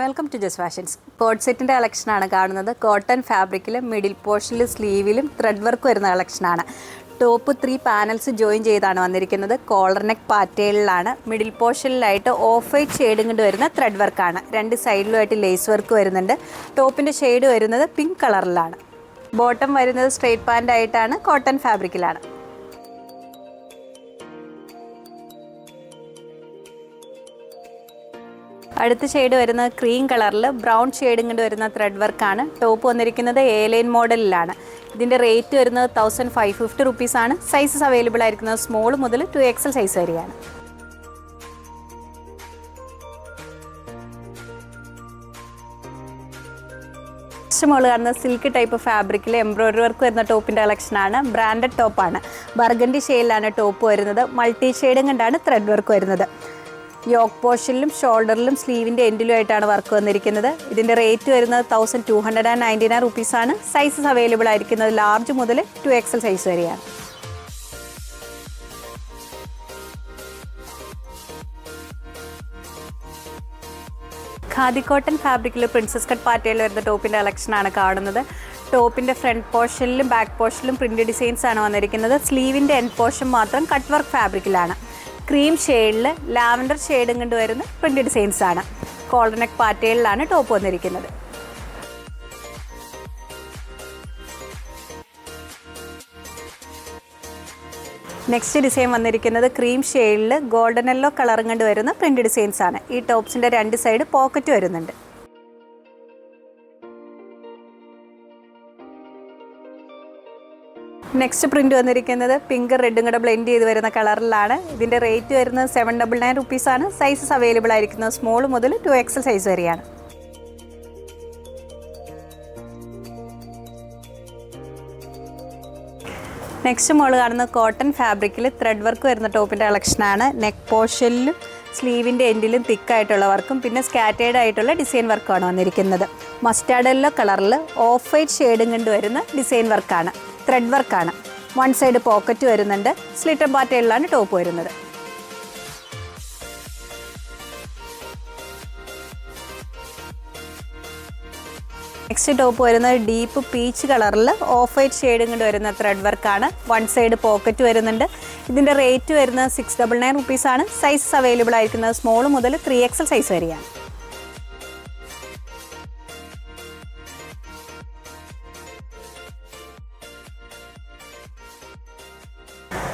Welcome to Jas fashions coat സെറ്റിന്റെ കളക്ഷനാണ് കാണുന്നത്. കോട്ടൺ ഫാബ്രിക്കിൽ മിഡിൽ പോർഷനിൽ സ്ലീവിലും ത്രെഡ് വർക്ക് വരുന്ന കളക്ഷനാണ് ടോപ്പ് ത്രീ പാനൽസ് ജോയിൻ ചെയ്താണ് വന്നിരിക്കുന്നത്. കോളർ നെക്ക് പാറ്റേണിലാണ് മിഡിൽ പോർഷനിലായിട്ട് ഓഫ് വൈറ്റ് ഷെയ്ഡും കൊണ്ട് വരുന്ന ത്രെഡ് വർക്കാണ് രണ്ട് സൈഡിലുമായിട്ട് ലേസ് വർക്ക് വരുന്നുണ്ട്. ടോപ്പിന്റെ ഷെയ്ഡ് വരുന്നത് പിങ്ക് കളറിലാണ് ബോട്ടം വരുന്നത് സ്ട്രെയിറ്റ് പാന്റ് ആയിട്ടാണ്. കോട്ടൺ ഫാബ്രിക്കിലാണ് അടുത്ത ഷെയ്ഡ് വരുന്നത് ക്രീം കളറിൽ ബ്രൗൺ ഷെയ്ഡും കൊണ്ട് വരുന്ന ത്രെഡ് വർക്കാണ് ടോപ്പ് വന്നിരിക്കുന്നത് എ ലൈൻ മോഡലിലാണ് ഇതിന്റെ റേറ്റ് വരുന്നത് തൗസൻഡ് ഫൈവ് ഫിഫ്റ്റി റുപ്പീസാണ് സൈസസ് അവൈലബിൾ ആയിരിക്കുന്നത് സ്മോൾ മുതൽ ടു എക്സൽ സൈസ് വരെയാണ്. ഇഷ്ടമുള്ള കാണുന്ന സിൽക്ക് ടൈപ്പ് ഫാബ്രിക്കിൽ എംബ്രോയിഡറി വർക്ക് വരുന്ന ടോപ്പിന്റെ കളക്ഷനാണ് ബ്രാൻഡഡ് ടോപ്പാണ് ബർഗൻഡി ഷെയിലാണ് ടോപ്പ് വരുന്നത്. മൾട്ടി ഷെയ്ഡും കണ്ടാണ് ത്രെഡ് വർക്ക് വരുന്നത്. യോക്ക് പോഷനിലും ഷോൾഡറിലും സ്ലീവിന്റെ എൻഡിലുമായിട്ടാണ് വർക്ക് വന്നിരിക്കുന്നത്. ഇതിന്റെ റേറ്റ് വരുന്നത് thousand two hundred and ninety nine റുപ്പീസാണ് സൈസസ് അവൈലബിൾ ആയിരിക്കുന്നത് ലാർജ് മുതൽ ടു എക്സൽ സൈസ് വരെയാണ്. ഖാദി കോട്ടൺ ഫാബ്രിക്കിൽ പ്രിൻസസ് കട്ട് പാറ്റയിൽ വരുന്ന ടോപ്പിന്റെ കളക്ഷനാണ് കാണുന്നത്. ടോപ്പിന്റെ ഫ്രണ്ട് പോർഷനിലും ബാക്ക് പോർഷനിലും പ്രിന്റ് ഡിസൈൻസ് ആണ് വന്നിരിക്കുന്നത്. സ്ലീവിന്റെ എൻഡ് പോർഷൻ മാത്രം കട്ട് വർക്ക് ഫാബ്രിക്കിലാണ് ക്രീം ഷെയ്ഡിൽ ലാവൻഡർ ഷെയ്ഡും കൊണ്ട് വരുന്ന പ്രിന്റ് ഡിസൈൻസ് ആണ്. കോളർ നെക്ക് പാറ്റേണിലാണ് ടോപ്പ് വന്നിരിക്കുന്നത്. നെക്സ്റ്റ് ഡിസൈൻ വന്നിരിക്കുന്നത് ക്രീം ഷെയ്ഡിൽ ഗോൾഡൻ യെല്ലോ കളറും കണ്ട് വരുന്ന പ്രിന്റ് ഡിസൈൻസ് ആണ്. ഈ ടോപ്സിന്റെ രണ്ട് സൈഡ് പോക്കറ്റ് വരുന്നുണ്ട്. നെക്സ്റ്റ് പ്രിന്റ് വന്നിരിക്കുന്നത് പിങ്ക് റെഡും കൂടെ ബ്ലെൻഡ് ചെയ്ത് വരുന്ന കളറിലാണ് ഇതിന്റെ റേറ്റ് വരുന്നത് സെവൻ ഡബിൾ നയൻ റുപ്പീസാണ് സൈസസ് അവൈലബിൾ ആയിരിക്കുന്നത് സ്മോൾ മുതൽ ടു എക്സൽ സൈസ് വരെയാണ്. നെക്സ്റ്റ് മോൾ കാണുന്ന കോട്ടൺ ഫാബ്രിക്കിൽ ത്രെഡ് വർക്ക് വരുന്ന ടോപ്പിന്റെ കളക്ഷനാണ് നെക്ക് പോർഷനിലും സ്ലീവിന്റെ എൻഡിലും തിക്കായിട്ടുള്ള വർക്കും പിന്നെ സ്കാറ്റേഡ് ആയിട്ടുള്ള ഡിസൈൻ വർക്കാണ് വന്നിരിക്കുന്നത്. മസ്റ്റാർഡ് യെല്ലോ കളറിൽ ഓഫ് വൈറ്റ് ഷെയ്ഡും കണ്ടുവരുന്ന ഡിസൈൻ വർക്കാണ് ത്രെഡ് വർക്കാണ് വൺ സൈഡ് പോക്കറ്റ് വരുന്നുണ്ട്. സ്ലിറ്റർ പാറ്റേണിലാണ് ടോപ്പ് വരുന്നത്. നെക്സ്റ്റ് ടോപ്പ് വരുന്നത് ഡീപ്പ് പീച്ച് കളറിൽ ഓഫ് വൈറ്റ് ഷെയ്ഡും കൊണ്ട് വരുന്ന ത്രെഡ് വർക്കാണ് വൺ സൈഡ് പോക്കറ്റ് വരുന്നുണ്ട്. ഇതിന്റെ റേറ്റ് വരുന്നത് സിക്സ് ഡബിൾ നയൻ റുപ്പീസാണ് സൈസസ് അവൈലബിൾ ആയിരിക്കുന്നത് സ്മോൾ മുതൽ ത്രീ എക്സൽ സൈസ് വരെയാണ്.